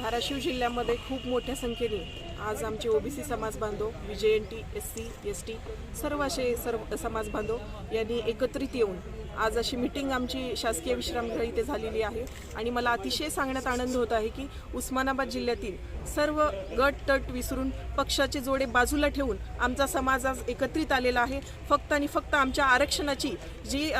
धाराशिव जिल्ह्यामध्ये खूप मोठ्या संख्येने आज आमचे ओबीसी समाज बांधव VJNT S C S T सर्व असे सर्व समाज बांधव यांनी एकत्रित येऊन आज अशी मिटिंग आमची शासकीय विश्रामगृह इथे झालेली आहे. आणि मला अतिशय सांगण्यात आनंद होत आहे की उस्मानाबाद जिल्ह्यातील सर्व गट तट विसरून पक्षाचे जोडे बाजूला ठेवून आमचा समाज आज एकत्रित आलेला आहे. फक्त आणि फक्त आमच्या आरक्षणाची जी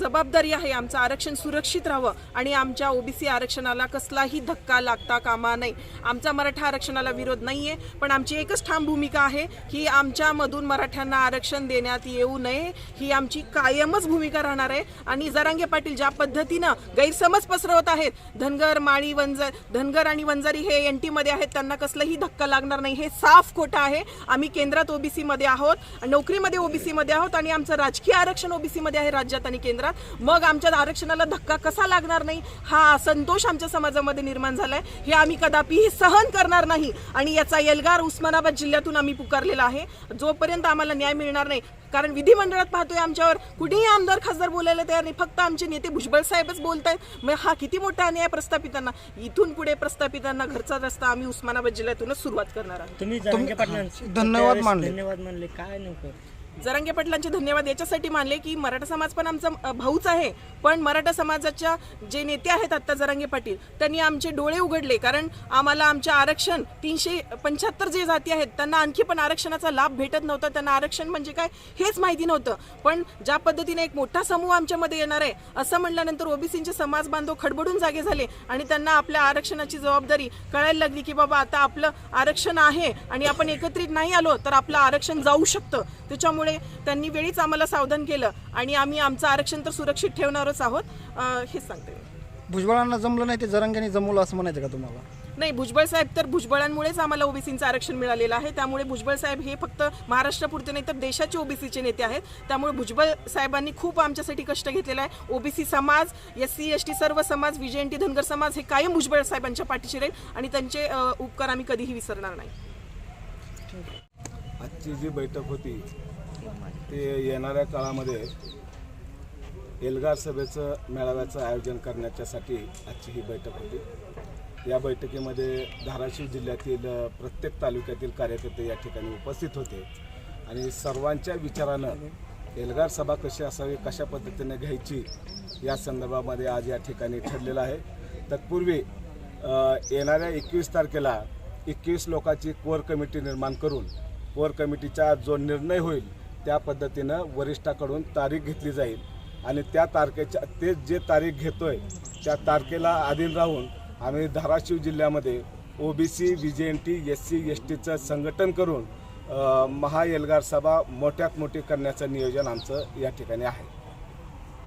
जबाबदारी आहे आमचं आरक्षण सुरक्षित राहावं आणि आमच्या ओबीसी आरक्षणाला कसलाही धक्का लागता कामा नाही आमचा मराठा आरक्षणाला विरोध नाही आहे पण आमची एकच ठाम भूमिका आहे की आमच्यामधून मराठ्यांना आरक्षण देण्यात येऊ नये. ही आमची कायमच भूमिका राहणार आहे. आणि जरांगे पाटील ज्या पद्धतीनं गैरसमज पसरवत आहेत धनगर माळी वंजर धनगर आणि वंजारी हे एन टीमध्ये आहेत त्यांना कसलाही धक्का लागणार नाही. हे साफ खोटं आहे. आम्ही केंद्रात ओबीसीमध्ये आहोत नोकरीमध्ये ओबीसीमध्ये आहोत आणि आमचं राजकीय आरक्षण ओबीसीमध्ये आहे राज्यात आणि केंद्रात. मग आमच्या आरक्षणाला धक्का कसा लागणार नाही? हा संतोष आमच्या समाजामध्ये निर्माण झालाय. हे आम्ही कदापिही सहन करणार नाही. आणि याचा एल्गार उस्मानाबाद जिल्ह्यातून आम्ही पुकारलेला आहे. जोपर्यंत आम्हाला न्याय मिळणार नाही कारण विधिमंडळात पाहतोय आमच्यावर कुठेही आमदार खासदार बोलायला तयार नाही. फक्त आमचे नेते भुजबळ साहेबच बोलतायत. मग हा किती मोठा अन्याय प्रस्थापितांना? इथून पुढे प्रस्थापितांना घरचा रस्ता आम्ही उस्मानाबाद जिल्ह्यातूनच सुरुवात करणार आहोत. तुम्ही धन्यवाद मानले. धन्यवाद मानले? काय नेमकं जरांगे पाटलांचे धन्यवाद. याच्यासाठी मानले की मराठा समाज पण आमचा भाऊच आहे. पण मराठा समाजाच्या जे नेते आहेत आत्ता जरांगे पाटील त्यांनी आमचे डोळे उघडले. कारण आम्हाला आमचे आरक्षण तीनशे पंच्याहत्तर जे जाती आहेत त्यांना आणखी पण आरक्षणाचा लाभ भेटत नव्हता. त्यांना आरक्षण म्हणजे काय? हेच माहिती नव्हतं. पण ज्या पद्धतीने एक मोठा समूह आमच्यामध्ये येणार आहे असं म्हणल्यानंतर ओबीसींचे समाज बांधव खडबडून जागे झाले आणि त्यांना आपल्या आरक्षणाची जबाबदारी कळायला लागली की बाबा आता आपलं आरक्षण आहे आणि आपण एकत्रित नाही आलो तर आपलं आरक्षण जाऊ शकतं. त्याच्यामुळे त्यांनी वेळीच आम्हाला सावधान केलं आणि आम्ही आमचं आरक्षण तर सुरक्षित ठेवणारच आहोत. हेच सांगते. भुजबळांना जमलं नाही ते जरंग्याने जमवलं असं म्हणायचं का तुम्हाला? नाही भुजबळ साहेब तर भुजबळांमुळेच आम्हाला ओबीसीचं आरक्षण मिळालेलं आहे. त्यामुळे भुजबळ साहेब हे फक्त महाराष्ट्रापुरते नाही तर देशाचे ओबीसीचे नेते आहेत. त्यामुळे भुजबळ साहेबांनी खूप आमच्यासाठी कष्ट घेतलेला आहे. ओबीसी समाज एस सी एस टी सर्व समाज विजयंती धनगर समाज हे कायम भुजबळ साहेबांच्या पाठीशी राहील आणि त्यांचे उपकार आम्ही कधीही विसरणार नाही. आजची जी बैठक होती ते येणाऱ्या काळामध्ये एल्गार सभेचं मेळाव्याचं आयोजन करण्याच्यासाठी आजची ही बैठक होती. या बैठकीमध्ये धाराशिव जिल्ह्यातील प्रत्येक तालुक्यातील कार्यकर्ते या ठिकाणी उपस्थित होते आणि सर्वांच्या विचारानं एल्गार सभा कशी असावी कशा पद्धतीने घ्यायची या संदर्भामध्ये आज या ठिकाणी ठरलेलं आहे. तत्पूर्वी येणाऱ्या एकवीस तारखेला एकवीस लोकांची कोर कमिटी निर्माण करून कोर कमिटीचा जो निर्णय होईल त्या पद्धतीनं वरिष्ठाकडून तारीख घेतली जाईल. आणि त्या तारखेच्या ते जे तारीख घेतो आहे त्या तारखेला अधीन राहून आम्ही धाराशिव जिल्ह्यामध्ये O B C V J N T S C S टीचं संघटन करून महाएल्गार महा सभा मोठ्यात मोठी करण्याचं नियोजन आमचं या ठिकाणी आहे.